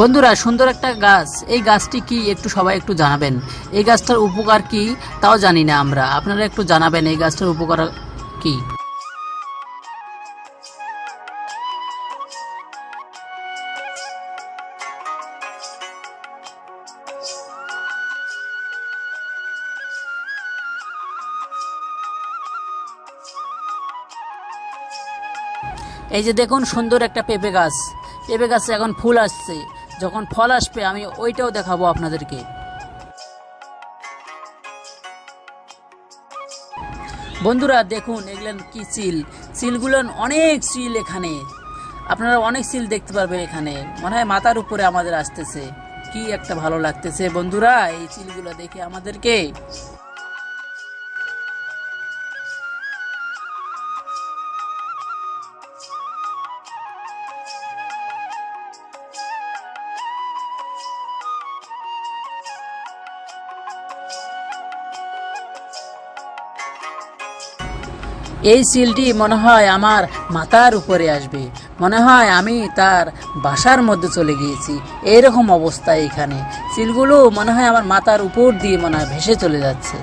বন্ধুরা, সুন্দর একটা গাছ। এই গাছটি কি একটু সবাই একটু জানাবেন? এই গাছটার উপকার কি? তাও জানি না আমরা। আপনারা একটু জানাবেন এই গাছটার উপকার কি? এই যে দেখুন, সুন্দর একটা পেঁপে গাছ। পেঁপে গাছে এখন ফুল আসছে। যখন ফল আসবে, আমি ওইটাও দেখাবো আপনাদেরকে। বন্ধুরা, দেখুন এগুলো কি চিল চিলগুলো অনেক চিল এখানে। আপনারা অনেক চিল দেখতে পারবেন এখানে। মনে হয় মাথার উপরে আমাদের আসতেছে। কি একটা ভালো লাগতেছে। বন্ধুরা, এই চিলগুলো দেখে আমাদেরকে এই সিলটি মনে হয় আমার মাথার উপরে আসবে। মনে হয় আমি তার বাসার মধ্যে চলে গিয়েছি। এইরকম অবস্থা এখানে। সিলগুলো মনে হয় আমার মাথার উপর দিয়ে মনে হয় ভেসে চলে যাচ্ছে।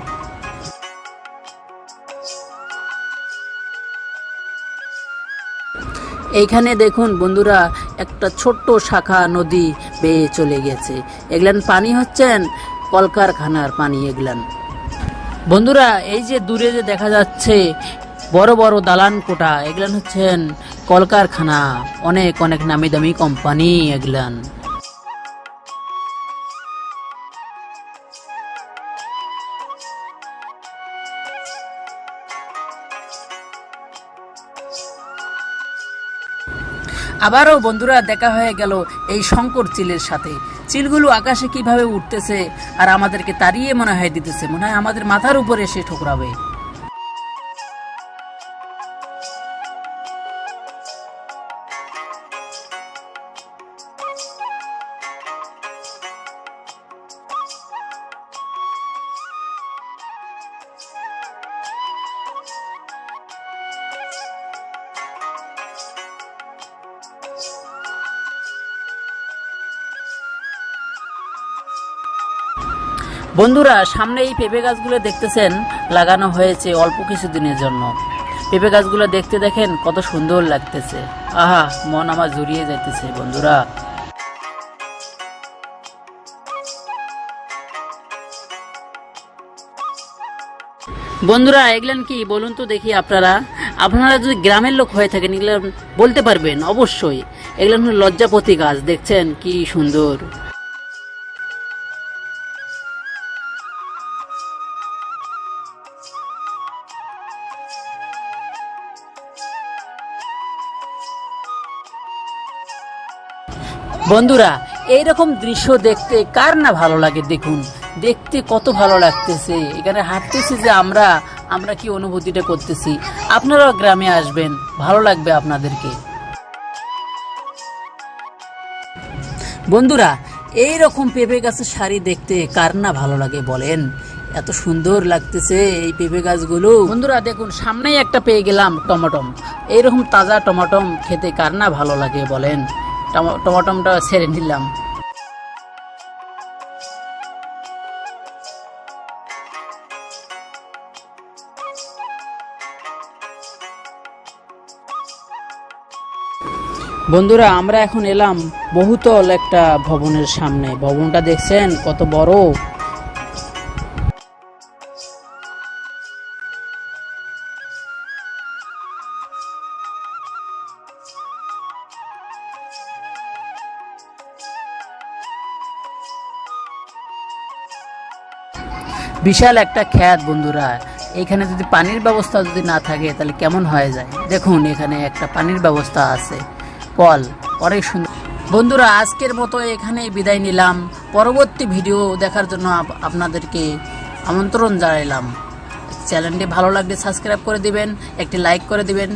এইখানে দেখুন বন্ধুরা, একটা ছোট্ট শাখা নদী বেয়ে চলে গেছে। এগুলান পানি হচ্ছেন কলকারখানার পানি এগুলান। বন্ধুরা, এই যে দূরে যে দেখা যাচ্ছে বড় বড় দালান কোটা, এগুলান হচ্ছেন কলকারখানা। অনেক অনেক নামি দামি কোম্পানি এগুলান। আবারও বন্ধুরা, দেখা হয়ে গেল এই শঙ্কর চিলের সাথে। চিলগুলো আকাশে কীভাবে উঠতেছে আর আমাদেরকে তাড়িয়ে মনে হয় দিতেছে, মনে হয় আমাদের মাথার উপরে এসে ঠোকরাবে। বন্ধুরা, সামনে এই পেঁপে গাছগুলো দেখতেছেন, লাগানো হয়েছে অল্প কিছু দিনের জন্য। পেঁপে গাছগুলো দেখতে দেখেন, কত সুন্দর লাগতেছে। আহা, মন আমার জুড়িয়ে যাইতেছে, বন্ধুরা। বন্ধুরা, এগুলেন কি, বলুন তো দেখি আপনারা। আপনারা যদি গ্রামের লোক হয়ে থাকেন এগুলো বলতে পারবেন, অবশ্যই। এগুলো লজ্জাপতি গাছ, দেখছেন কি সুন্দর। বন্ধুরা, এইরকম দৃশ্য দেখতে কার না ভালো লাগে দেখুন। দেখতে কত ভালো লাগতেছে। এখানে হাঁটতেছি যে আমরা আমরা কি অনুভূতিটা করতেছি। আপনারাও গ্রামে আসবেন, ভালো লাগবে আপনাদেরকে। বন্ধুরা এই রকম পেঁপে গাছের শাড়ি দেখতে কার না ভালো লাগে বলেন। এত সুন্দর লাগতেছে এই পেঁপে গাছগুলো। বন্ধুরা, দেখুন, সামনেই একটা পেয়ে গেলাম টমাটম। এইরকম তাজা টমাটম খেতে কার না ভালো লাগে বলেন। টমাটমটা ছেড়ে নিলাম বন্ধুরা, আমরা এখন এলাম বহুতল একটা ভবনের সামনে। ভবনটা দেখছেন কত বড়? বিশাল একটা খ্যাত বন্ধুরা। এখানে যদি পানির ব্যবস্থা যদি না থাকে, তাহলে কেমন হয়ে যায়? দেখুন, এখানে একটা পানির ব্যবস্থা আছে। কল, অনেক সুন্দর। বন্ধুরা, আজকের মতো এখানে বিদায় নিলাম। পরবর্তী ভিডিও দেখার জন্য আপ- আপনাদেরকে আমন্ত্রণ জানাইলাম। চ্যানেলটি ভালো লাগলে সাবস্ক্রাইব করে দিবেন, একটি লাইক করে দিবেন।